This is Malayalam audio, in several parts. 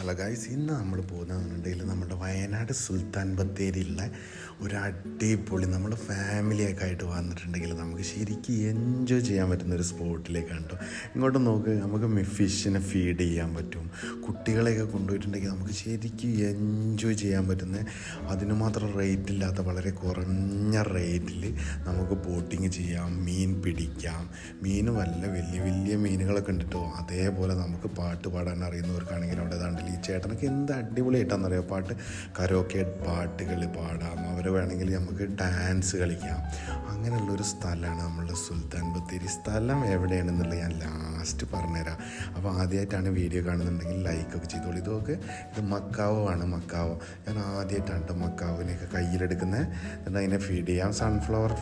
ഹലോ ഗായ്സ് ഇന്ന് നമ്മൾ പോകുന്നതെന്നുണ്ടെങ്കിൽ നമ്മുടെ വയനാട് സുൽത്താൻ ബത്തേരിയിലെ ഒരു അടിപൊളി നമ്മൾ ഫാമിലിയൊക്കെ ആയിട്ട് വന്നിട്ടുണ്ടെങ്കിൽ നമുക്ക് ശരിക്കും എൻജോയ് ചെയ്യാൻ പറ്റുന്ന ഒരു സ്പോട്ടിലേക്കാണ് കേട്ടോ. ഇങ്ങോട്ട് നോക്ക് നമുക്ക് ഫിഷിനെ ഫീഡ് ചെയ്യാൻ പറ്റും. കുട്ടികളെയൊക്കെ കൊണ്ടുപോയിട്ടുണ്ടെങ്കിൽ നമുക്ക് ശരിക്കും എൻജോയ് ചെയ്യാൻ പറ്റുന്ന അതിന് മാത്രം റേറ്റ് ഇല്ലാത്ത വളരെ കുറഞ്ഞ റേറ്റിൽ നമുക്ക് ബോട്ടിങ് ചെയ്യാം മീൻ പിടിക്കാം. മീൻ വല്ല വലിയ വലിയ മീനുകളൊക്കെ ഉണ്ട് അതേപോലെ നമുക്ക് പാട്ട് പാടാൻ അറിയുന്നവർക്കാണെങ്കിൽ അവിടെ ഏതാണ്ടിൽ ഈ ചേട്ടനൊക്കെ എന്ത് അടിപൊളിയായിട്ടാണെന്നറിയോ? പാട്ട് കരോക്കെ പാട്ടുകൾ പാടാം. അവരെ വേണമെങ്കിൽ നമുക്ക് ഡാൻസ് കളിക്കാം. അങ്ങനെയുള്ളൊരു സ്ഥലമാണ് നമ്മളുടെ സുൽത്താൻ ബത്തേരി. സ്ഥലം എവിടെയാണെന്നുള്ളത് ഞാൻ ലാസ്റ്റ് പറഞ്ഞുതരാം. അപ്പോൾ ആദ്യമായിട്ടാണ് വീഡിയോ കാണുന്നുണ്ടെങ്കിൽ ലൈക്കൊക്കെ ചെയ്തോളൂ. ഇതൊക്കെ ഇത് മക്കാവോ ആണ് മക്കാവോ. ഞാൻ ആദ്യമായിട്ടാണ് കേട്ടോ മക്കാവിനെയൊക്കെ കയ്യിലെടുക്കുന്നത്. എന്നിട്ട് അതിനെ ഫീഡ് ചെയ്യാം. സൺഫ്ലവർ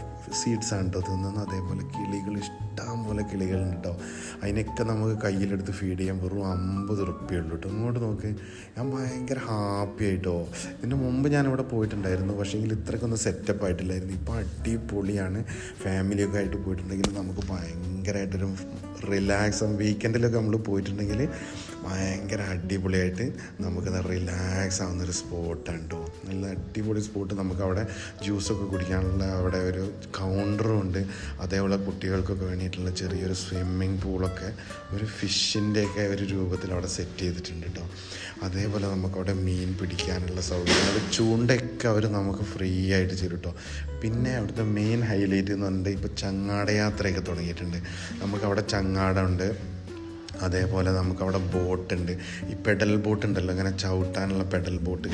സീഡ്സ് ആണ് കേട്ടോ തിന്നുന്നത്. അതേപോലെ കിളികൾ ഇഷ്ടം പോലെ കിളികളുണ്ട് കേട്ടോ അതിനൊക്കെ നമുക്ക് കയ്യിലെടുത്ത് ഫീഡ് ചെയ്യാൻ വെറും അമ്പത് ഉറുപ്പ്യുള്ളൂ കേട്ടോ ഇങ്ങോട്ട് നോക്ക്. ഞാൻ ഭയങ്കര ഹാപ്പി ആയിട്ടോ. ഇതിന് മുമ്പ് ഞാനിവിടെ പോയിട്ടുണ്ടായിരുന്നു. പക്ഷേങ്കിൽ ഇത്രയ്ക്കൊന്നും സെറ്റപ്പ് ആയിട്ടില്ലായിരുന്നു. ഇപ്പോൾ അടിപൊളിയാണ്. ഫാമിലിയൊക്കെ ആയിട്ട് പോയിട്ടുണ്ടെങ്കിൽ നമുക്ക് ഭയങ്കരമായിട്ടൊരു റിലാക്സ് വീക്കെൻഡിലൊക്കെ നമ്മൾ പോയിട്ടുണ്ടെങ്കിൽ ഭയങ്കര അടിപൊളിയായിട്ട് നമുക്കത് റിലാക്സ് ആവുന്നൊരു സ്പോട്ടാണ് കേട്ടോ നല്ല അടിപൊളി സ്പോട്ട് നമുക്ക് അവിടെ ജ്യൂസൊക്കെ കുടിക്കാനുള്ള അവിടെ ഒരു ഉണ്ട്. അതേപോലെ കുട്ടികൾക്കൊക്കെ വേണ്ടിയിട്ടുള്ള ചെറിയൊരു സ്വിമ്മിംഗ് പൂളൊക്കെ ഒരു ഫിഷിന്റെയൊക്കെ ഒരു രൂപത്തിൽ അവിടെ സെറ്റ് ചെയ്തിട്ടുണ്ട് കേട്ടോ അതേപോലെ നമുക്കവിടെ മീൻ പിടിക്കാനുള്ള സൗകര്യം ചൂണ്ടയൊക്കെ അവർ നമുക്ക് ഫ്രീ ആയിട്ട് ചെയ്തു കേട്ടോ പിന്നെ അവിടുത്തെ മെയിൻ ഹൈലൈറ്റ് എന്ന് പറഞ്ഞിട്ട് ഇപ്പോൾ ചങ്ങാട യാത്രയൊക്കെ തുടങ്ങിയിട്ടുണ്ട്. നമുക്കവിടെ ചങ്ങാടമുണ്ട്. അതേപോലെ നമുക്കവിടെ ബോട്ടുണ്ട്. ഈ പെഡൽ ബോട്ട് ഉണ്ടല്ലോ അങ്ങനെ ചവിട്ടാനുള്ള പെഡൽ ബോട്ട്.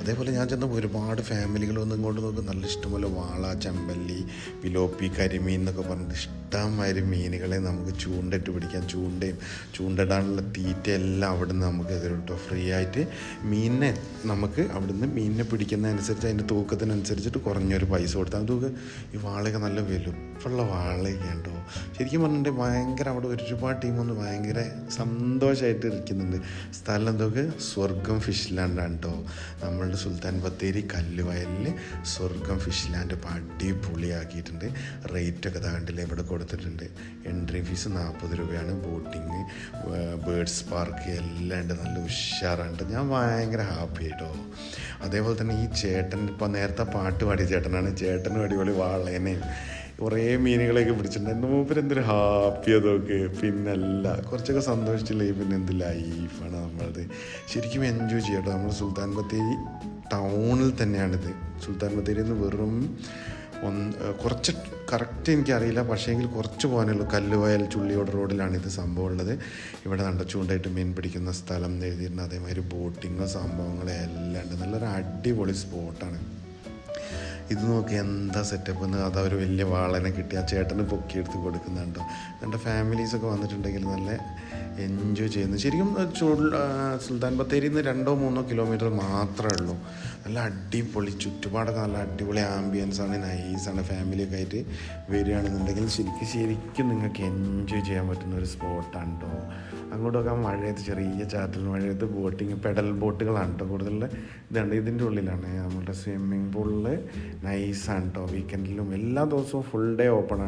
അതേപോലെ ഞാൻ ചെന്ന ഒരുപാട് ഫാമിലികൾ വന്ന് ഇങ്ങോട്ട് നോക്കും. നല്ല ഇഷ്ടംപോലെ വാള ചെമ്പല്ലി പിലോപ്പി കരിമീൻ എന്നൊക്കെ പറഞ്ഞിട്ട് ഇഷ്ടംമാതിരി മീനുകളെ നമുക്ക് ചൂണ്ടയിട്ട് പിടിക്കാം. ചൂണ്ടയും ചൂണ്ടിടാനുള്ള തീറ്റ എല്ലാം അവിടെ നിന്ന് നമുക്ക് കേട്ടോ ഫ്രീ ആയിട്ട് മീനിനെ നമുക്ക് അവിടുന്ന് മീനിനെ പിടിക്കുന്നതനുസരിച്ച് അതിന്റെ തൂക്കത്തിനനുസരിച്ചിട്ട് കുറഞ്ഞൊരു പൈസ കൊടുത്താൽ തൂക്ക് ഈ വാളയൊക്കെ നല്ല വലുപ്പമുള്ള വാളയൊക്കെ ഉണ്ടോ ശരിക്കും പറഞ്ഞിട്ടുണ്ടെങ്കിൽ ഭയങ്കര അവിടെ ഒരുപാട് ടീം ഒന്ന് ഭയങ്കര സന്തോഷമായിട്ട് ഇരിക്കുന്നുണ്ട്. സ്ഥലം എന്തൊക്കെ? സ്വർഗം ഫിഷ് ലാൻഡാണ് കേട്ടോ നമ്മളുടെ സുൽത്താൻ ബത്തേരി കല്ലുവയലിൽ സ്വർഗം ഫിഷ് ലാൻഡ് അടിപൊളിയാക്കിയിട്ടുണ്ട്. റേറ്റൊക്കെ താണ്ടിൽ ഇവിടെ കൊടുത്തിട്ടുണ്ട്. എൻട്രി ഫീസ് നാൽപ്പത് രൂപയാണ്. ബോട്ടിങ് ബേഡ്സ് പാർക്ക് എല്ലാം ഉണ്ട്. നല്ല ഉഷാറാണ് ഞാൻ ഭയങ്കര ഹാപ്പി ആയിട്ടോ. അതേപോലെ തന്നെ ഈ ചേട്ടൻ ഇപ്പോൾ നേരത്തെ പാട്ട് പാടിയ ചേട്ടനാണ്. ചേട്ടനും അടിപൊളി വാളേനയും. കുറേ മീനുകളെയൊക്കെ പിടിച്ചിട്ടുണ്ട്. മൂപ്പര് എന്തൊരു ഹാപ്പി അതൊക്കെ. പിന്നല്ല കുറച്ചൊക്കെ സന്തോഷിച്ചില്ലേ? പിന്നെ എന്ത് ലൈഫാണ് നമ്മളത്. ശരിക്കും എൻജോയ് ചെയ്യട്ടോ. നമ്മൾ സുൽത്താൻ ബത്തേരി ടൗണിൽ തന്നെയാണിത്. സുൽത്താൻ ബത്തേരി എന്ന് വെറും ഒന്ന് കുറച്ച് കറക്റ്റ് എനിക്കറിയില്ല. പക്ഷേങ്കിൽ കുറച്ച് പോകാനുള്ളൂ കല്ലുവയൽ ചുള്ളിയോട് റോഡിലാണ് ഇത് സംഭവം ഉള്ളത്. ഇവിടെ നടച്ചുകൊണ്ടായിട്ട് മീൻ പിടിക്കുന്ന സ്ഥലം എഴുതിയിട്ടുണ്ട്. അതേമാതിരി ബോട്ടിങ്ങോ സംഭവങ്ങളോ എല്ലാം ഉണ്ട്. നല്ലൊരു അടിപൊളി സ്പോട്ടാണ് ഇത് നോക്കി എന്താ സെറ്റപ്പ് എന്ന് അത് ഒരു വലിയ വാളനെ കിട്ടി. ആ ചേട്ടന് പൊക്കിയെടുത്ത് കൊടുക്കുന്നുണ്ടോ. എന്റെ ഫാമിലീസൊക്കെ വന്നിട്ടുണ്ടെങ്കിൽ നല്ല എൻജോയ് ചെയ്യുന്നു. ശരിക്കും ചൂട് സുൽത്താൻ ബത്തേരിയിൽ നിന്ന് രണ്ടോ മൂന്നോ കിലോമീറ്റർ മാത്രമേ ഉള്ളൂ. നല്ല അടിപൊളി ചുറ്റുപാടൊക്കെ നല്ല അടിപൊളി ആംബിയൻസ് ആണ് നൈസാണ് ഫാമിലിയൊക്കെ ആയിട്ട് വരികയാണെന്നുണ്ടെങ്കിൽ ശരിക്കും ശരിക്കും നിങ്ങൾക്ക് എൻജോയ് ചെയ്യാൻ പറ്റുന്ന ഒരു സ്പോട്ടാണ് കേട്ടോ അങ്ങോട്ടൊക്കെ മഴയത്ത് ചെറിയ ചാറ്റൽ മഴയത്ത് ബോട്ടിങ് പെഡൽ ബോട്ടുകളാണ് കേട്ടോ കൂടുതൽ ഇതാണ് ഇതിന്റെ ഉള്ളിലാണ്. നമ്മുടെ സ്വിമ്മിങ് പൂളിൽ നൈസാണ് കേട്ടോ വീക്കെൻഡിലും എല്ലാ ദിവസവും ഫുൾ ഡേ ഓപ്പൺ ആണ്.